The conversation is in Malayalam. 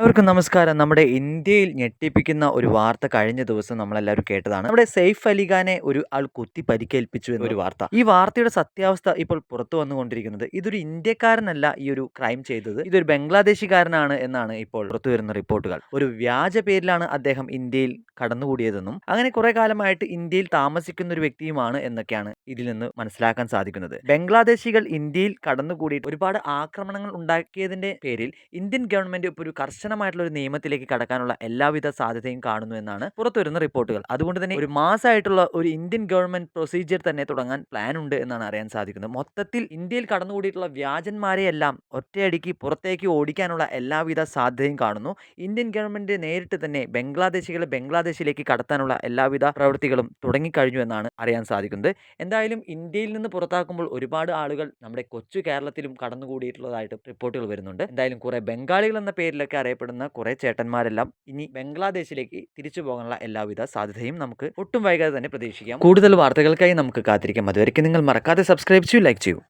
എല്ലാവർക്കും നമസ്കാരം. നമ്മുടെ ഇന്ത്യയിൽ ഞെട്ടിപ്പിക്കുന്ന ഒരു വാർത്ത കഴിഞ്ഞ ദിവസം നമ്മളെല്ലാവരും കേട്ടതാണ്. നമ്മുടെ സെയ്ഫ് അലിഖാനെ ഒരു ആൾ കുത്തി പരിക്കേൽപ്പിച്ചു എന്നൊരു വാർത്ത. ഈ വാർത്തയുടെ സത്യാവസ്ഥ ഇപ്പോൾ പുറത്തു വന്നുകൊണ്ടിരിക്കുന്നത് ഇതൊരു ഇന്ത്യക്കാരനല്ല ഈ ഒരു ക്രൈം ചെയ്തത്. ഇതൊരു ബംഗ്ലാദേശിക്കാരനാണ് എന്നാണ് ഇപ്പോൾ പുറത്തു വരുന്ന റിപ്പോർട്ടുകൾ. ഒരു വ്യാജ പേരിലാണ് അദ്ദേഹം ഇന്ത്യയിൽ കടന്നുകൂടിയതെന്നും അങ്ങനെ കുറെ കാലമായിട്ട് ഇന്ത്യയിൽ താമസിക്കുന്ന ഒരു വ്യക്തിയുമാണ് എന്നൊക്കെയാണ് ഇതിൽ നിന്ന് മനസ്സിലാക്കാൻ സാധിക്കുന്നത്. ബംഗ്ലാദേശികൾ ഇന്ത്യയിൽ കടന്നുകൂടിയിട്ട് ഒരുപാട് ആക്രമണങ്ങൾ ഉണ്ടാക്കിയതിന്റെ പേരിൽ ഇന്ത്യൻ ഗവൺമെന്റ് ഇപ്പോൾ ഒരു കർശനമായിട്ടുള്ള ഒരു നിയമത്തിലേക്ക് കടക്കാനുള്ള എല്ലാവിധ സാധ്യതയും കാണുന്നു എന്നാണ് പുറത്തുവരുന്ന റിപ്പോർട്ടുകൾ. അതുകൊണ്ട് തന്നെ ഒരു മാസമായിട്ടുള്ള ഒരു ഇന്ത്യൻ ഗവൺമെന്റ് പ്രൊസീജിയർ തന്നെ തുടങ്ങാൻ പ്ലാൻ ഉണ്ട് എന്നാണ് അറിയാൻ സാധിക്കുന്നത്. മൊത്തത്തിൽ ഇന്ത്യയിൽ കടന്നുകൂടിയിട്ടുള്ള വ്യാജന്മാരെയെല്ലാം ഒറ്റയടിക്ക് പുറത്തേക്ക് ഓടിക്കാനുള്ള എല്ലാവിധ സാധ്യതയും കാണുന്നു. ഇന്ത്യൻ ഗവൺമെന്റ് നേരിട്ട് തന്നെ ബംഗ്ലാദേശികളെ ബംഗ്ലാദേശിലേക്ക് കടത്താനുള്ള എല്ലാവിധ പ്രവൃത്തികളും തുടങ്ങിക്കഴിഞ്ഞു എന്നാണ് അറിയാൻ സാധിക്കുന്നത്. എന്തായാലും ഇന്ത്യയിൽ നിന്ന് പുറത്താക്കുമ്പോൾ ഒരുപാട് ആളുകൾ നമ്മുടെ കൊച്ചു കേരളത്തിലും കടന്നുകൂടിയിട്ടുള്ളതായിട്ട് റിപ്പോർട്ടുകൾ വരുന്നുണ്ട്. എന്തായാലും കുറെ ബംഗാളികൾ എന്ന പേരിലൊക്കെ അറിയപ്പെടുന്ന കുറെ ചേട്ടന്മാരെല്ലാം ഇനി ബംഗ്ലാദേശിലേക്ക് തിരിച്ചു പോകാനുള്ള എല്ലാവിധ സാധ്യതയും നമുക്ക് ഒട്ടും വൈകാതെ തന്നെ പ്രതീക്ഷിക്കാം. കൂടുതൽ വാർത്തകൾക്കായി നമുക്ക് കാത്തിരിക്കാം. അതുവരെയ്ക്ക് നിങ്ങൾ മറക്കാതെ സബ്സ്ക്രൈബ് ചെയ്യൂ ലൈക്ക് ചെയ്യൂ.